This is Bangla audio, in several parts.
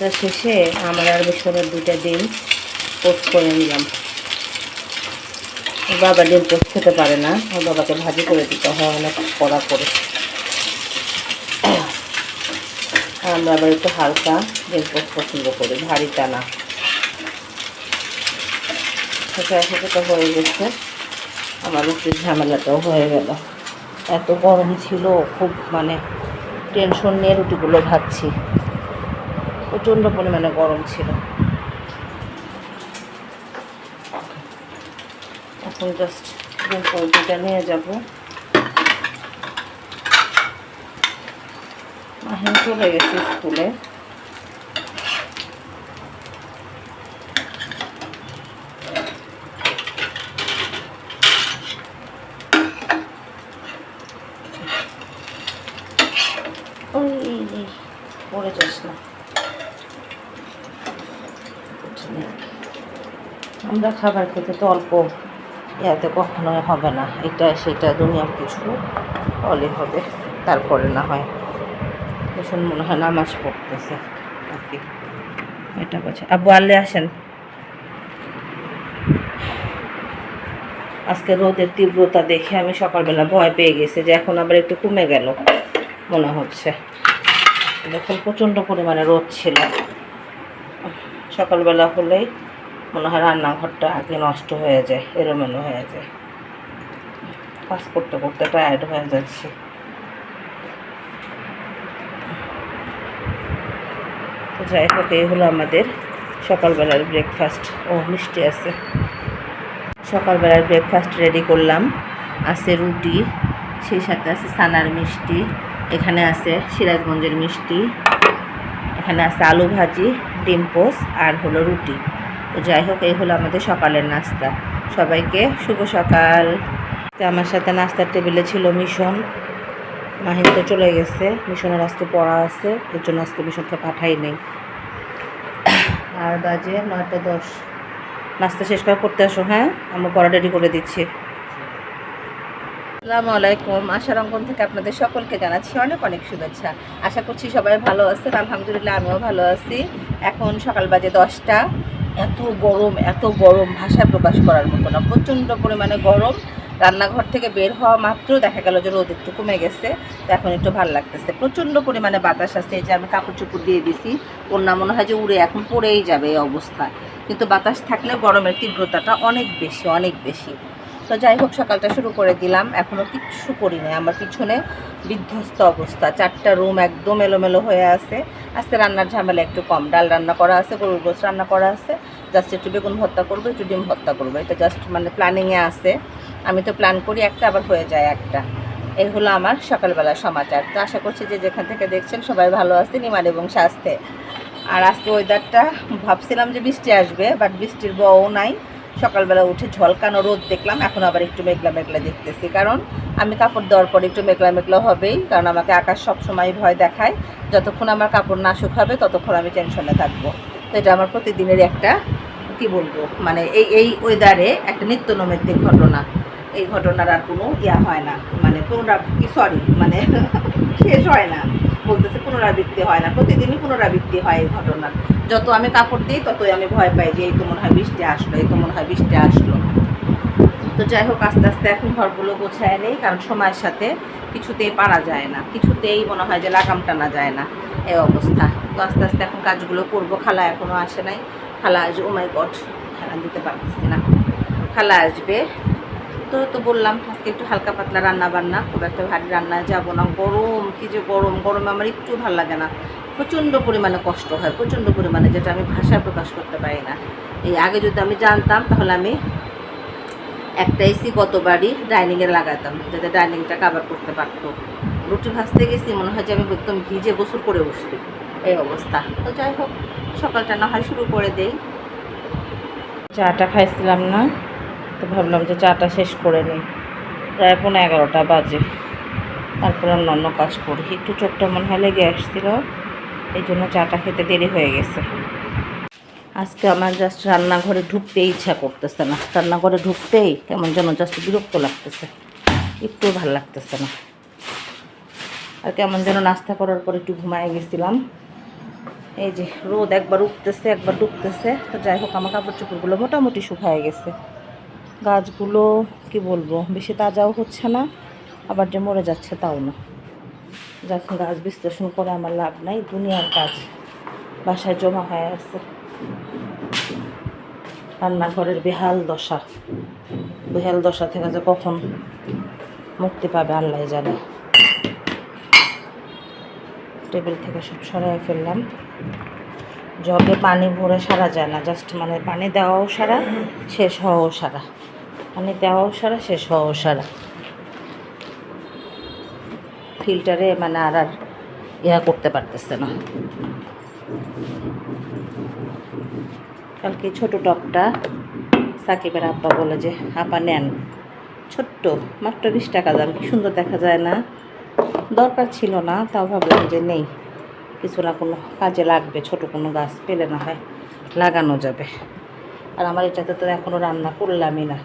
ভাজা শেষে আমার আর মিশনের দুইটা ডিম পোস্ট করে নিলাম। বাবা ডিম পোস্ট খেতে পারে না, ওর বাবাকে ভাজি করে দিতে হয়, অনেক কড়া করে। আমরা আবার একটু হালকা ডিম পোস্ট পছন্দ করি ভারীটা না। সেটা হয়ে গেছে, আমার রুটির ঝামেলাটাও হয়ে গেল। এত গরম ছিল, খুব মানে টেনশন নিয়ে রুটিগুলো ভাজছি। প্রচণ্ড পরিমাণে গরম ছিল। এখন জাস্ট পোলট্রিটা নিয়ে যাব। মাহিন চলে গেছে স্কুলে ওই পড়ে যাস না আমরা খাবার খেতে তো অল্প ইয়াতে কখনোই হবে না। এটা, সেটা দুনিয়ার কিছু অলে হবে, তারপরে না হয়। ভীষণ মনে হয় নামাজ পড়তেছে এটা বলছে। আব্বু আল্লে আসেন। আজকে রোদের তীব্রতা দেখে আমি সকালবেলা ভয় পেয়ে গেছি যে এখন আবার একটু কমে গেল, মনে হচ্ছে। দেখুন, প্রচণ্ড পরিমাণে রোদ ছিল। সকালবেলা হলেই মনে হয় রান্নাঘরটা আগে নষ্ট হয়ে যায়, এলোমেলো হয়ে যায়। কাজ করতে করতে টায়ার্ড হয়ে যাচ্ছে। তো যাই হোক, এই হলো আমাদের সকালবেলার ব্রেকফাস্ট ও, মিষ্টি আছে। সকালবেলার ব্রেকফাস্ট রেডি করলাম। আছে রুটি, সেই সাথে আছে সানার মিষ্টি, এখানে আছে সিরাজগঞ্জের মিষ্টি, এখানে আছে আলু ভাজি, ডিম পোস্ট আর হলো রুটি। তো যাই হোক, এই হলো আমাদের সকালের নাস্তা। সবাইকে শুভ সকাল। তো আমার সাথে নাস্তার টেবিলে ছিল মিশন। মাহিন তো চলে গেছে। মিশনের আজকে পড়া আছে। এর জন্য আজকে মিশনকে পাঠাই নেই। আর বাজে নয়টা দশ। নাস্তা শেষ করে করতে আসো হ্যাঁ? আমরা পড়া রেডি করে দিচ্ছি। আসসালামু আলাইকুম। আশার অঙ্কন থেকে আপনাদের সকলকে জানাচ্ছি অনেক অনেক শুভেচ্ছা। আশা করছি সবাই ভালো আছেন। আলহামদুলিল্লাহ, আমিও ভালো আছি। এখন সকাল বাজে দশটা। এত গরম এত গরম ভাষায় প্রকাশ করার মতো না। প্রচণ্ড পরিমাণে গরম। রান্নাঘর থেকে বের হওয়া মাত্র দেখা গেল যে রোদ একটু কমে গেছে। তো এখন একটু ভালো লাগতেছে। প্রচণ্ড পরিমাণে বাতাস আসছে এই যে আমি কাপড় চুপুর দিয়ে দিছি ওর মনে হয় যে উড়ে এখন পড়েই যাবে এই অবস্থা। কিন্তু বাতাস থাকলে গরমের তীব্রতাটা অনেক বেশি অনেক বেশি। তো যাই হোক, সকালটা শুরু করে দিলাম। এখনও কিচ্ছু করি নাই। আমার পিছনে বিধ্বস্ত অবস্থা। চারটা রুম একদম এলোমেলো হয়ে আছে। আজকে রান্নার ঝামেলা একটু কম। ডাল রান্না করা আছে, গরুর গোস রান্না করা আছে। জাস্ট একটু বেগুন ভর্তা করব, একটু ডিম ভর্তা করব। এটা জাস্ট মানে প্ল্যানিংয়ে আছে। আমি তো প্ল্যান করি একটা, আবার হয়ে যায় একটা। এই হলো আমার সকালবেলার সমাচার। তো আশা করছি যে যেখান থেকে দেখছেন সবাই ভালো আছেন ইমান এবং স্বাস্থ্যে। আর আজকে ওয়েদারটা ভাবছিলাম যে বৃষ্টি আসবে বাট বৃষ্টির বও নাই। সকালবেলা উঠে ঝলকানো রোদ দেখলাম, এখন আবার একটু মেঘলা মেঘলা দেখতেছি। কারণ আমি কাপড় দেওয়ার পর একটু মেঘলা মেঘলা হবেই, কারণ আমাকে আকাশ সবসময় ভয় দেখায়। যতক্ষণ আমার কাপড় না শুকাবে, ততক্ষণ আমি টেনশনে থাকব। তো এটা আমার প্রতিদিনের একটা, কি বলব মানে এই এই ওয়েদারে একটা নিত্য নৈমিত্তিক ঘটনা। এই ঘটনার আর কোনো ইয়া হয় না। মানে পুনরাবৃত্তি সরি মানে শেষ হয় না। বলতেছে পুনরাবৃত্তি হয় না। প্রতিদিনই পুনরাবৃত্তি হয় এই ঘটনার যত আমি কাপড় দিই, ততই আমি ভয় পাই যে এই তো মনে হয় বৃষ্টি আসলো, এই তো মনে হয় বৃষ্টি আসলো। তো যাই হোক, আস্তে আস্তে এখন ঘরগুলো গোছায় নেই, কারণ সময়ের সাথে কিছুতেই পারা যায় না, কিছুতেই মনে হয় যে লাগাম টানা যায় না এই অবস্থা। তো আস্তে আস্তে এখন কাজগুলো করব, খালা এখনও আসে নাই। খালা আসবে ও মাই গড, খালা দিতে পারতেছি না। খালা আসবে। তো তো বললাম, আজকে একটু হালকা পাতলা রান্না বান্না খুব একটা ভারী রান্না যাব না। গরম, কি যে গরম, গরমে আমার একটু ভালো লাগে না। প্রচণ্ড পরিমাণে কষ্ট হয়, প্রচণ্ড পরিমাণে, যেটা আমি ভাষায় প্রকাশ করতে পারি না। এই আগে যদি আমি জানতাম, তাহলে আমি একটা এসি কতবারই ডাইনিংয়ে লাগাতাম, যাতে ডাইনিংটা কাভার করতে পারতো। রুটি ভাজতে গেছি, মনে হয় যে আমি একদম ভিজে গোসল করে বসছি। এই অবস্থা। তো যাই হোক, সকালটা না হয় শুরু করে দেই। চাটা খাইছিলাম না, তো ভাবলাম যে চাটা শেষ করে নিই। প্রায় পনেরো এগারোটা বাজে। তারপরে অন্য অন্য কাজ করি। একটু চোখটা মনে হয় লেগে আসছিল। এই জন্য চাটা খেতে দেরি হয়ে গেছে। আজকে আমার জাস্ট রান্নাঘরে ঢুকতে ইচ্ছা করতেছে না। রান্নাঘরে ঢুকতেই কেমন যেন জাস্ট বিরক্ত লাগতেছে। একটু ভালো লাগতেছে না। আর কেমন যেন নাস্তা করার পর একটু ঘুমায় গেছিলাম। এই যে রোদ একবার উঠতেছে, একবার ডুবতেছে। তো যাই হোক, আমার কাপড় চোপড়গুলো মোটামুটি শুকায় গেছে। গাছগুলো, কি বলব, বেশি তাজাও হচ্ছে না, আবার যে মরে যাচ্ছে তাও না। যখন গাছ বিশ্লেষণ করে আমার লাভ নাই, দুনিয়ার কাজ বাসায় জমা হয়ে আছে। রান্নাঘরের বেহাল দশা। বেহাল দশা থেকে যে কখন মুক্তি পাবে আল্লাহ জানে। টেবিল থেকে সব সরাই ফেললাম। জবে পানি ভরে সারা যায় না জাস্ট মানে পানি দেওয়াও সারা, শেষ হওয়াও সারা। পানি দেওয়াও সারা, শেষ হওয়াও সারা। ফিল্টারে মানে আর আর ইয়া করতে পারতেছে না। কালকে ছোট টপটা সাকিবের আব্বা বলে যে, আপা, নেন। ছোট্ট, মাত্র বিশ টাকা দাম, কি সুন্দর দেখা যায় না? দরকার ছিল না, তাও ভাবলাম যে নেই। কিছু না কোনো কাজে লাগবে, ছোট কোনো গাছ পেলে না হয় লাগানো যাবে। আর আমার এটাতে তো এখনও রান্না করলামই না।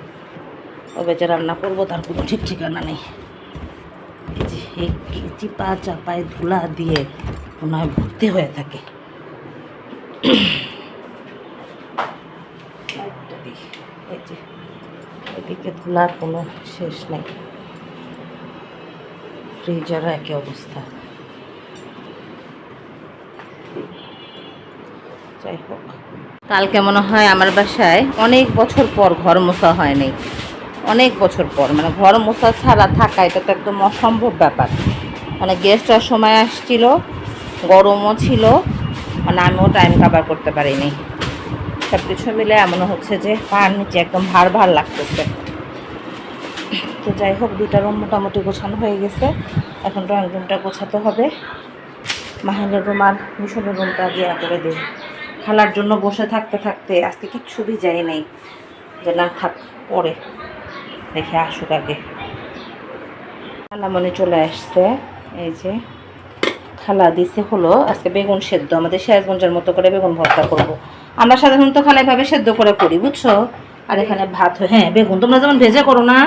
তবে যে রান্না করব তার কোনো ঠিক ঠিকানা নেই। যে চিপা চাপায় ধুলা দিয়ে মনে হয় ভর্তি হয়ে থাকে। এদিকে ধুলার কোনো শেষ নেই। ফ্রিজেরও একই অবস্থা। যাই হোক। কালকে মনে হয় আমার বাসায় অনেক বছর পর ঘর মোছা হয় নাই অনেক বছর পর মানে ঘর মোছা ছাড়া থাকা, এটা তো একদম অসম্ভব ব্যাপার। মানে গেস্টরা সময় আসছিল, গরমও ছিল মানে আমিও টাইম কাভার করতে পারিনি। সব কিছু মিলে এমন হচ্ছে যে পার নিচে একদম ভার ভার লাগতেছে। তো যাই হোক, দুইটা রুম মোটামুটি গোছানো হয়ে গেছে। এখন ড্রয়িং রুমটা গোছাতে হবে। মাহিনের রুম আর মিশনের রুমটা দিয়ে করে দিই। খেলার জন্য বসে থাকতে থাকতে আজকে কিচ্ছু যাই নেই। যে না, থাক, পরে। দেখে আসুক আগে। খালা মনে চলে আসছে, এই যে খালা দিছে হলো, আজকে বেগুন সেদ্ধ, আমাদের শেয়াজগঞ্জের মতো করে বেগুন ভর্তা করব। আমরা সাধারণত খালা এভাবে সেদ্ধ করে করি, বুঝছ? আর এখানে ভাত, হয়, বেগুন, তোমরা যেমন ভেজে করো না,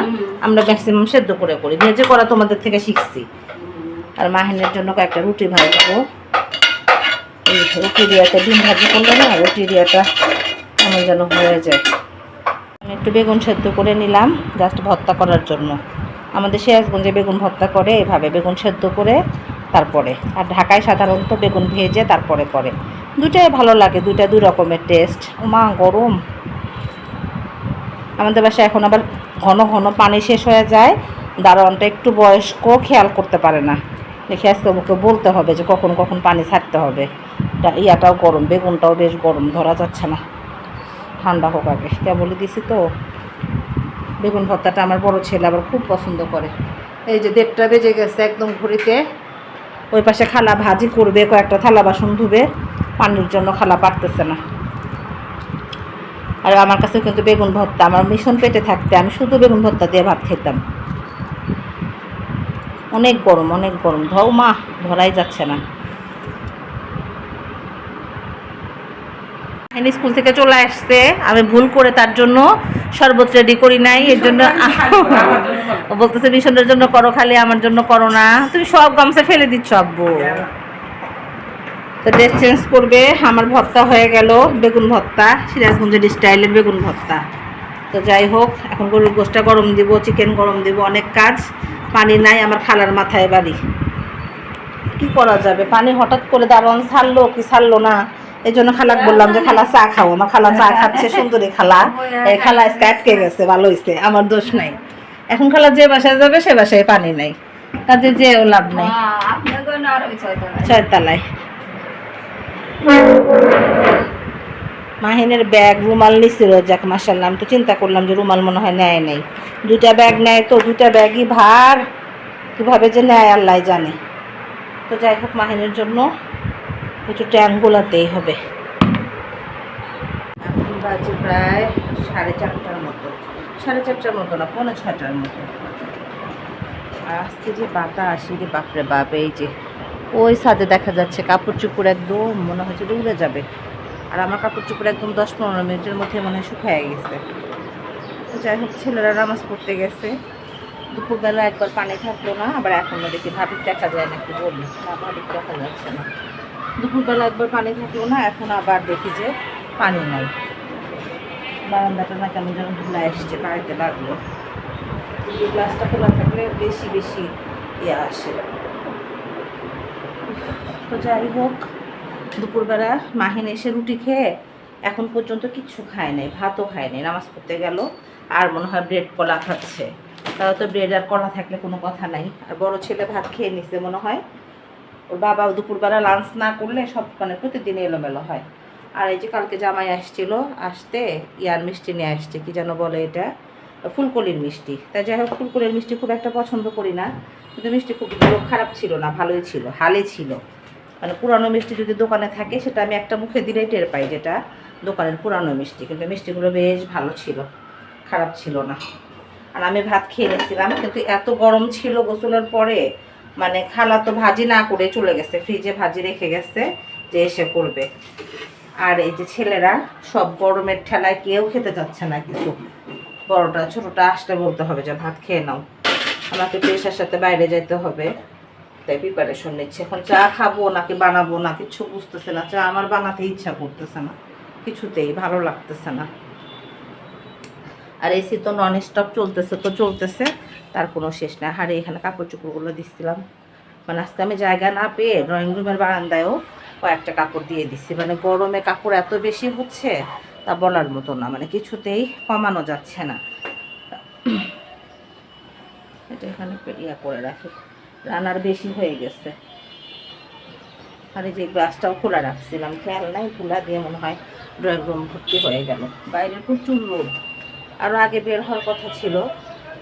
আমরা ম্যাক্সিমাম সেদ্ধ করে করি। ভেজে করা তোমাদের থেকে শিখছি। আর মাহিনের জন্য কয়েকটা রুটি ভাজবো এই রুটি দিয়াটা ডিম ভাজি করলে না, রুটি দিয়াটা কেমন যেন হয়ে যায়। একটু বেগুন সেদ্ধ করে নিলাম জাস্ট ভর্তা করার জন্য। আমাদের সিরাজগঞ্জে বেগুন ভর্তা করে, এভাবে বেগুন সেদ্ধ করে, তারপরে। আর ঢাকায় সাধারণত বেগুন ভেজে তারপরে করে। দুটাই ভালো লাগে, দুইটা দুই রকমের টেস্ট মা গরম। আমাদের বাসায় এখন আবার ঘন ঘন পানি শেষ হয়ে যায়। দারোয়ানটা একটু বয়স্ক, খেয়াল করতে পারে না। দেখে আজকে ওকে বলতে হবে যে কখন কখন পানি ছাড়তে হবে। ইয়াটাও গরম, বেগুনটাও বেশ গরম, ধরা যাচ্ছে না। ঠান্ডা হোক আগে। সেটা কেবলই দিছি তো? বেগুন ভর্তাটা আমার বড় ছেলে আবার খুব পছন্দ করে। এই যে দেড়টা বেজে গেছে একদম ঘড়িতে। ওই পাশে খালা ভাজি করবে, কয়েকটা থালা বাসন ধুবে। পানির জন্য খালা পারতেছে না। আর আমার কাছে কিন্তু বেগুন ভর্তা, আমার মিশন পেটে থাকতে আমি শুধু বেগুন ভর্তা দিয়ে ভাত খেতাম। অনেক গরম অনেক গরম। ধও মা, ধরাই যাচ্ছে না। এনে স্কুল থেকে চলে আসছে। আমি ভুল করে তার জন্য শরবত রেডি করি নাই এর জন্য ও বলতেছে মিশনের জন্য করো খালি আমার জন্য করো না। তুমি সব গামছা ফেলে দিচ্ছ আব্বু। তো ড্রেস চেঞ্জ করবে আমার ভর্তা হয়ে গেল বেগুন ভর্তা সিরাজগঞ্জের স্টাইলের বেগুন ভর্তা। তো যাই হোক এখন গরুর গোষ্ঠটা গরম দিব চিকেন গরম দিব অনেক কাজ। পানি নাই আমার খালার মাথায় বাড়ি। কি করা যাবে? পানি হঠাৎ করে দারুণ ছাড়লো কি ছাড়লো না? এই জন্য খালাক বললাম যে খালা চা খাও। আমার খালা চা খাচ্ছে সুন্দরী খালা। এই খালা আজকে আটকে গেছে ভালো হয়েছে আমার দোষ নাই। এখন খালা যে বাসায় যাবে সে বাসায় পানি নাই। কাজে যেও লাভ নাই। ছয়তলায়। মাহিনের ব্যাগ রুমাল নিছিল যাক মাসাল্লাহ আমি তো চিন্তা করলাম যে রুমাল মনে হয় নেয় নেই। দুটা ব্যাগ নেয় তো দুটা ব্যাগই ভার। কীভাবে যে নেয় আল্লাহ জানে। তো যাই হোক মাহিনের জন্য একটু ট্যাঙ্ক গোলাতেই হবে। এখন বাজে প্রায় সাড়ে চারটার মতো। সাড়ে চারটার মতো না, পৌনে ছয়টার মতো। আর আজকে যে বাতাস এই যে বাপরে বাপ, এই যে ওই ছাদে দেখা যাচ্ছে কাপড় চুপড় একদম মনে হচ্ছে উড়ে যাবে। আর আমার কাপড় চুপড় একদম দশ পনেরো মিনিটের মধ্যে মনে হয় শুকায় গেছে। যাই হোক, ছেলেরা নামাজ পড়তে গেছে। দুপুরবেলা একবার পানি থাকল না, আবার এখনও দেখি ভাবির দেখা যায় নাকি বলি। না, ভাবির দেখা যাচ্ছে না। দুপুরবেলা একবার পানি থাকল না, এখন আবার দেখি যে পানি নাই। বারান্দাটা না কেমন যেন ধুলা এসছে, বাড়িতে লাগল। গ্লাসটা খোলা থাকলে বেশি বেশি ইয়ে আসে। তো যাই হোক, দুপুরবেলা মাহিন এসে রুটি খেয়ে এখন পর্যন্ত কিচ্ছু খায় নাই, ভাতও খায় নাই, নামাজ পড়তে গেল, আর মনে হয় ব্রেড কলা খাচ্ছে। তাও তো ব্রেড আর কলা থাকলে কোনো কথা নাই। আর বড় ছেলে ভাত খেয়ে নিছে মনে হয়। ওর বাবা দুপুরবেলা লাঞ্চ না করলে সব মানে প্রতিদিন এলোমেলো হয়। আর এই যে কালকে জামাই আসছিল, আসতে ইয়ার মিষ্টি নিয়ে আসছে, কি যেন বলে এটা? ফুলকলির মিষ্টি। তা যাই হোক, ফুলকলির মিষ্টি খুব একটা পছন্দ করি না, কিন্তু মিষ্টি খুব খারাপ ছিল না, ভালোই ছিল হালে ছিল। মানে পুরানো মিষ্টি যদি দোকানে থাকে, সেটা আমি একটা মুখে দিলেই টের পাই যেটা দোকানের পুরানো মিষ্টি, কিন্তু মিষ্টিগুলো বেশ ভালো ছিল, খারাপ ছিল না। আর আমি ভাত খেয়ে নিয়েছিলাম, কিন্তু এত গরম ছিল গোসলের পরে মানে খালা তো ভাজি না করে চলে গেছে ফ্রিজে ভাজি রেখে গেছে যে এসে করবে। আর এই যে ছেলেরা সব গরমের ঠেলায় কেউ খেতে যাচ্ছে না কিছু বড়টা, ছোটটা আসতে বলতে হবে যে ভাত খেয়ে নাও। আমাকে পেশার সাথে বাইরে যেতে হবে। তাই প্রিপারেশন নিচ্ছে। এখন চা খাব, নাকি বানাবো, না কিছু বুঝতেছে না। চা আমার বানাতে ইচ্ছা করতেছে না। কিছুতেই ভালো লাগতেছে না। আর এসি তো নন স্টপ চলতেছে, তো চলতেছে, তার কোনো শেষ না হারে এখানে কাপড় চোপড়গুলো দিচ্ছিলাম মানে আজকে আমি জায়গা না পেয়ে ড্রয়িং রুমের বারান্দায়ও কয়েকটা কাপড় দিয়ে দিচ্ছি মানে গরমে কাপড় এত বেশি হচ্ছে, তা বলার মতো না। মানে কিছুতেই কমানো যাচ্ছে না। এটা এখানে ইয়া করে রাখি। রান্নার বেশি হয়ে গেছে। আর এই যে গ্লাসটাও খোলা রাখছিলাম। খেয়াল নাই, খোলা দিয়ে মনে হয় ড্রয়িং রুম ভর্তি হয়ে গেল। বাইরে প্রচুর রোদ। আরও আগে বের হওয়ার কথা ছিল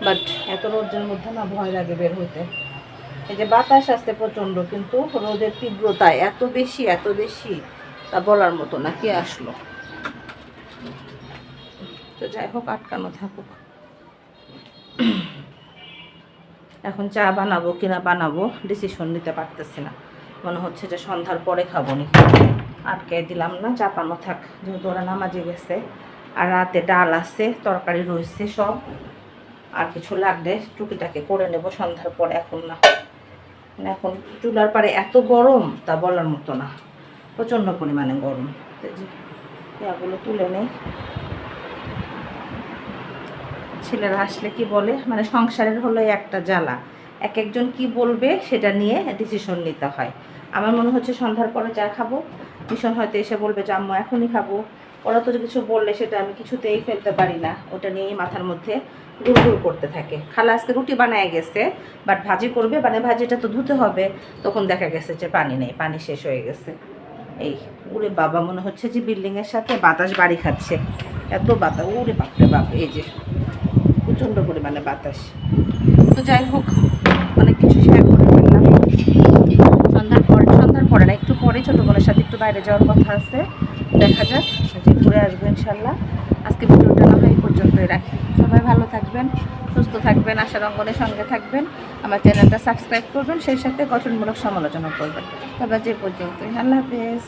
বাট এত রোদের মধ্যে না ভয় লাগে বের হইতে। এই যে বাতাস আসতে প্রচণ্ড, কিন্তু রোদের তীব্রতা এত বেশি এত বেশি, তা বলার মতো না, কি আসলো? তো যাই হোক, আটকানো থাকুক। এখন চা বানাবো, কিনা বানাবো ডিসিশন নিতে পারতেছি না। মনে হচ্ছে যে সন্ধ্যার পরে খাব নি। আটকে দিলাম না, চাপানো থাক, যেহেতু ওরা নামাজে গেছে। আর রাতে ডাল আছে, তরকারি রয়েছে সব। আর কিছু লাগলে টুকিটাকে করে নেব সন্ধ্যার পর এখন না। মানে এখন চুলার পারে এত গরম, তা বলার মতো না। প্রচণ্ড পরিমাণে গরম। এগুলো তুলে নেই। ছেলেরা আসলে কি বলে? মানে সংসারের হলো একটা জ্বালা। এক একজন কি বলবে সেটা নিয়ে ডিসিশন নিতে হয়। আমার মনে হচ্ছে সন্ধ্যার পরে চা খাব। ভীষণ হয়তো এসে বলবে যে, আম্মু, এখনই খাব। ওরা তো কিছু বললে সেটা আমি কিছুতেই ফেলতে পারি না। ওটা নিয়েই মাথার মধ্যে গুড়গুড় করতে থাকে। খালা আজকে রুটি বানায় গেছে বাট ভাজি করবে মানে ভাজিটা তো ধুতে হবে। তখন দেখা গেছে যে পানি নেই, পানি শেষ হয়ে গেছে। এই, ওরে বাবা, মনে হচ্ছে যে বিল্ডিংয়ের সাথে বাতাস বাড়ি খাচ্ছে। এত বাতাস উড়ে বাপরে বাপ, এই যে প্রচণ্ড পরিমাণে বাতাস। তো যাই হোক, অনেক কিছু শেয়ার করে ফেললাম। সন্ধ্যার পরে সন্ধ্যার পরে না, একটু পরে ছোটো বোনের সাথে একটু বাইরে যাওয়ার কথা আছে। দেখা যাক। ঘুরে আসব ইনশাল্লাহ। আজকে ভিডিওটা না হয় পর্যন্তই রাখি। সবাই ভালো থাকবেন, সুস্থ থাকবেন আশার অঙ্গনের সঙ্গে থাকবেন। আমার চ্যানেলটা সাবস্ক্রাইব করবেন, সেই সাথে গঠনমূলক সমালোচনা করবেন। তবে যে পর্যন্তই। আল্লাহ হাফেজ।